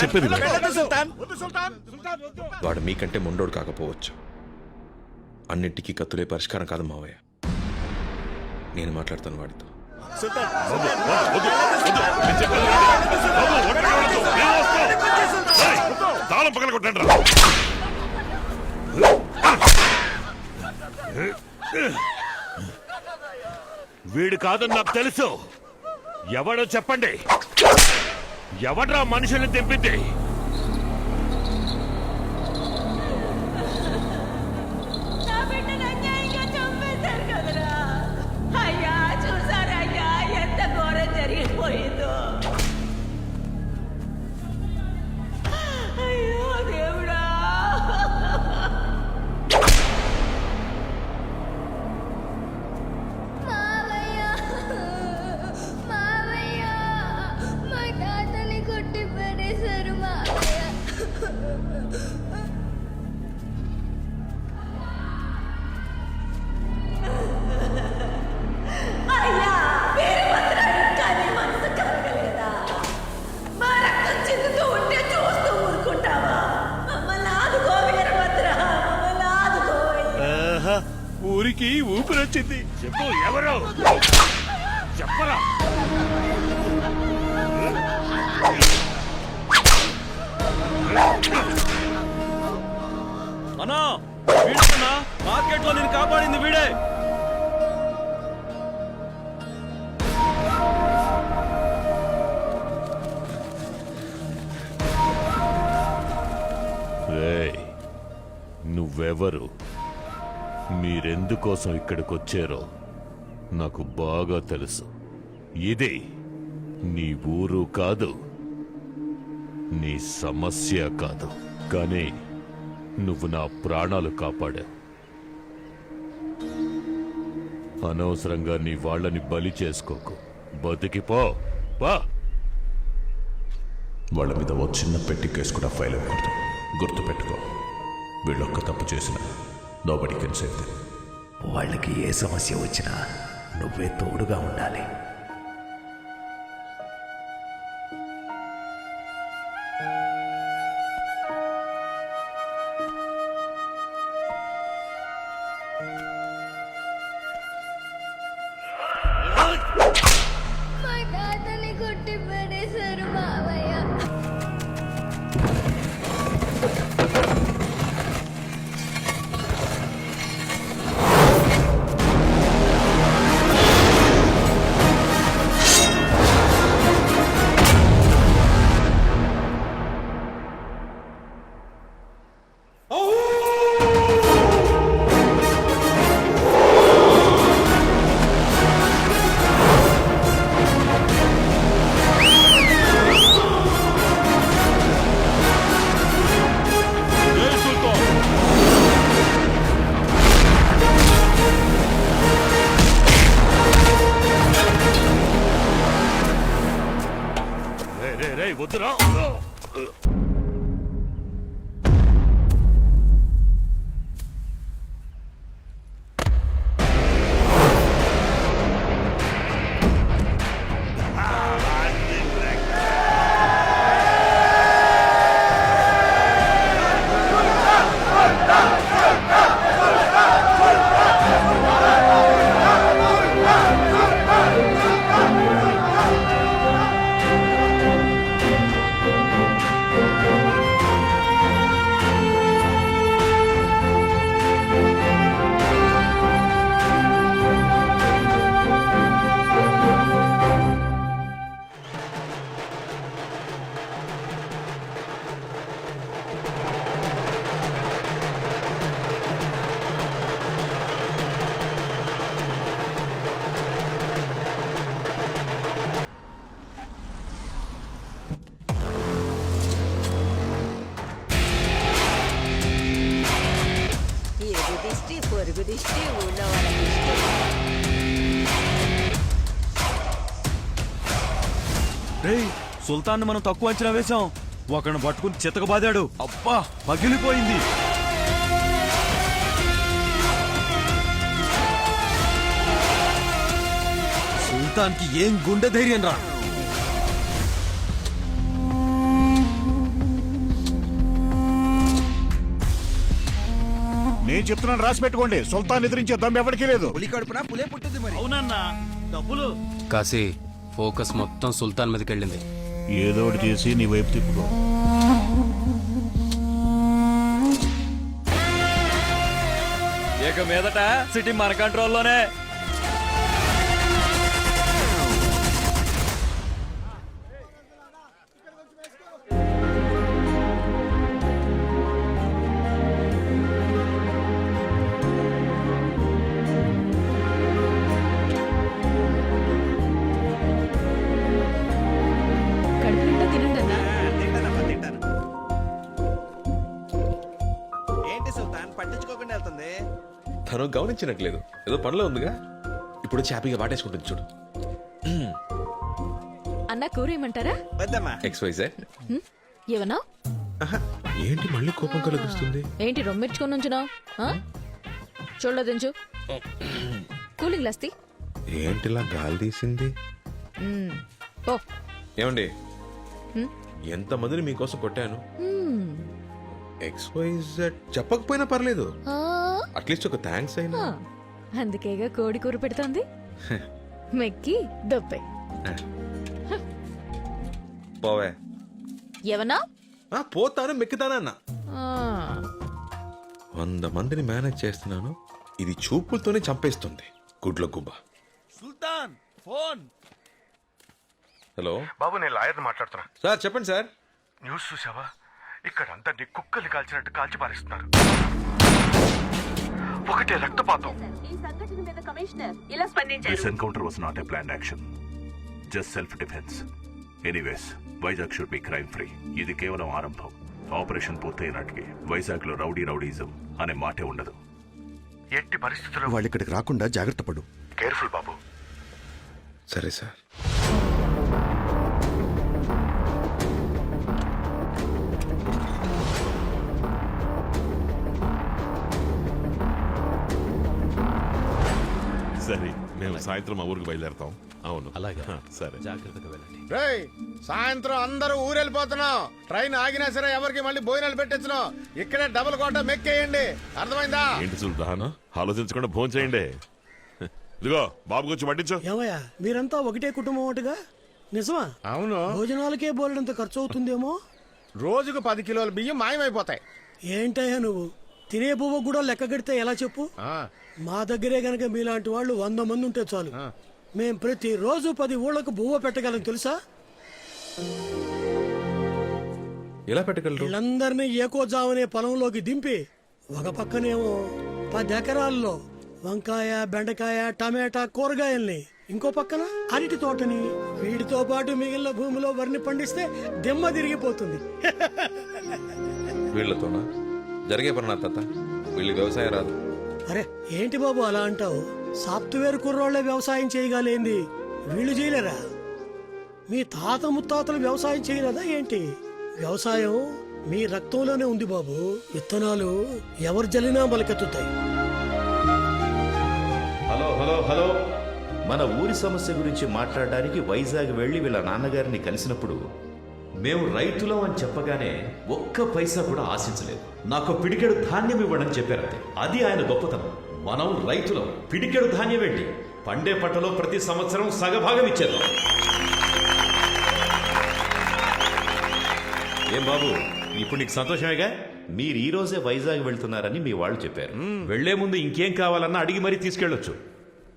చెప్పేది వాడు మీకంటే మొండోడు కాకపోవచ్చు. అన్నింటికీ కత్తులే పరిష్కారం కాదు మావయ్య. నేను మాట్లాడతాను వాడితో. తాళం పగల కొట్టండి వీడు కాదని నాకు తెలుసు. ఎవడో చెప్పండి. ఎవడ్రా మనుషుల్ని తెంపింది ఊరికి ఊపిరొచ్చింది. చెప్పు ఎవరు? చెప్పరా? అన్నా వీడన్నా మార్కెట్లో నేను కాపాడింది వీడే. నువ్వెవరు? మీరెందుకోసం ఇక్కడికొచ్చారో నాకు బాగా తెలుసు. ఇది నీ ఊరు కాదు నీ సమస్య కాదు. కానీ నువ్వు నా ప్రాణాలు కాపాడావు. అనవసరంగా నీ వాళ్ళని బలి చేసుకోకు. బతికిపో పా. వాళ్ళ మీద ఓ చిన్న పెట్టి కేసు కూడా ఫైల్ అవ్వకూడదు. గుర్తుపెట్టుకో. వీళ్ళొక్క తప్పు చేసిన నోబడి కెన్ సేవ్ వాళ్ళకి ఏ సమస్య వచ్చినా నువ్వే తోడుగా ఉండాలి. కొట్టి పడేశారు మావయ్య. రే రే పొరుగు దిష్టి ఊళ్ళో వాళ్ళ దిష్టి రేయ్ సుల్తాన్ మనం తక్కువ అంచనా వేశాం. ఒకరిని పట్టుకుని చితక బాదాడు. అబ్బా పగిలిపోయింది. సుల్తాన్కి ఏం గుండె ధైర్యం రా. నేను చెప్తున్నాను రాసి పెట్టుకోండి. సుల్తాన్ ఎదిరించే దమ్ ఎవరికీ లేదు. అవునన్నా డబ్బులు. కాశీ ఫోకస్ మొత్తం సుల్తాన్ మీదకి వెళ్ళింది ఏదో ఒకటి చేసి నీ వైపు తిప్పుకో. ఇక మీదట సిటీ మన కంట్రోల్లోనే. తను గమనించినట్లేదు. ఏదో పనిలో ఉందిగా? ఇప్పుడు హ్యాపీగా వాటేసుకుంటుంది చూడు. అన్న కూర ఏమంటారా? వద్దమ్మా వైజే ఏమన్నా ఏంటి మళ్ళీ కోపం కలుగుస్తుంది? ఏంటి రొమ్మిర్చుకొని ఉంచున్నావు చూడలేదించు కూలింగ్ లస్తి ఏంటిలా గాలి తీసింది? ఓ ఏమండి? ఎంతమందిని మీకోసం కొట్టాను? ఎక్స్ వైజెడ్ చెప్పకపోయినా పర్లేదు. అట్లీస్ట్ ఒక థ్యాంక్స్ అయినా. అందుకేగా కోడి కూర పెడుతోంది. మెక్కి దొప్పే పోవే. ఆ, పోతాను మెక్కుతాను అన్న. వంద మందిని మేనేజ్ చేస్తున్నాను. ఇది చూపులతోనే చంపేస్తుంది. గుడ్ల గుబ్బ. సుల్తాన్ ఫోన్. హలో. బాబు నేను లాయర్ని మాట్లాడుతున్నా. సార్ చెప్పండి సార్. న్యూస్ చూసావా? ఇక్కడ అందరినీ కుక్కల్ని కాల్చినట్టు కాల్చి పారేస్తున్నారు. ఒకటే రక్తపాతం. ఈ సంఘటన మీద కమిషనర్ ఇలా స్పందించారు. This encounter was not a plan action just self defence anyways Vizag should be crime free ఇది కేవలం ఆరంభం. ఆపరేషన్ పూర్తయినట్టుకి వైజాగ్లో రౌడీ రౌడీజం అనే మాటే ఉండదు. ఎట్టి పరిస్థితుల్లో వాళ్ళు ఇక్కడికి రాకుండా జాగ్రత్త పడు. కేర్ఫుల్ బాబు. సరే సార్. సరే మేము సాయంత్రం మా ఊరికి బయలుదేరతాం. అవును. అలాగే. సరే. జాగ్రత్తగా వెళ్ళండి. రేయ్ సాయంత్రం అందరూ ఊరెళ్ళిపోతున్నాం. ట్రైన్ ఆగినా సరే ఎవరికి మళ్ళీ భోజనాలు పెట్టించను. ఇక్కడే డబుల్ కోట మెక్కేయండి. అర్థమైందా? ఏంటి సుల్తాన్ ఆలోచించకుండా ఫోన్ చేయండి. ఇదిగో బాబు గురించి పట్టించు ఏమయ్యా మీరంతా ఒకటే కుటుంబం ఒకటిగా నిజమా? అవును. భోజనాలకే బోలెడంత ఖర్చు అవుతుందేమో? రోజుకు పది కిలోల బియ్యం మాయమైపోతాయి. ఏంటయ్యా నువ్వు? తినే పువ్వు కూడా లెక్క కడితే ఎలా చెప్పు? మా దగ్గరే గనక మీలాంటి వాళ్ళు వంద మంది ఉంటే చాలు. మేం ప్రతి రోజు పది ఊళ్ళకు బువ్వ పెట్టగలం తెలుసా? ఎలా పెట్టగలరు? వీళ్ళందరినీ ఏకోజావనే పొలంలోకి దింపి ఒక పక్కనేమో పది ఎకరాల్లో వంకాయ బెండకాయ టమాటా కూరగాయల్ని ఇంకో పక్కన అరటి తోటని వీటితో పాటు మిగిలిన భూమిలో వరిని పండిస్తే దిమ్మ తిరిగిపోతుంది. వీళ్ళతోనా? జరిగే పని నా తాత. వీళ్ళు వ్యవసాయం రాదు. అరే ఏంటి బాబు అలా అంటావు? సాఫ్ట్వేర్ కుర్రోళ్ళే వ్యవసాయం చేయగలేంది. వీళ్ళు చేయలేరా? మీ తాత ముత్తాతలు వ్యవసాయం చేయలేదా ఏంటి? వ్యవసాయం మీ రక్తంలోనే ఉంది బాబు. విత్తనాలు ఎవరు జల్లినా మొలకెత్తుతాయి హలో హలో హలో. మన ఊరి సమస్య గురించి మాట్లాడడానికి వైజాగ్ వెళ్ళి వీళ్ళ నాన్నగారిని కలిసినప్పుడు మేము రైతులం అని చెప్పగానే ఒక్క పైసా కూడా ఆశించలేదు. నాకు పిడికెడు ధాన్యం ఇవ్వడం చెప్పారంతే అది ఆయన గొప్పతనం. మనం రైతులం. పిడికెడు ధాన్యం ఏంటి? పండే పంటలో ప్రతి సంవత్సరం సగభాగం ఇచ్చేద్దాం. ఏం బాబు ఇప్పుడు నీకు సంతోషమేగా? మీరు ఈ రోజే వైజాగ్ వెళ్తున్నారని మీ వాళ్ళు చెప్పారు. వెళ్ళే ముందు ఇంకేం కావాలన్నా అడిగి మరీ తీసుకెళ్ళొచ్చు.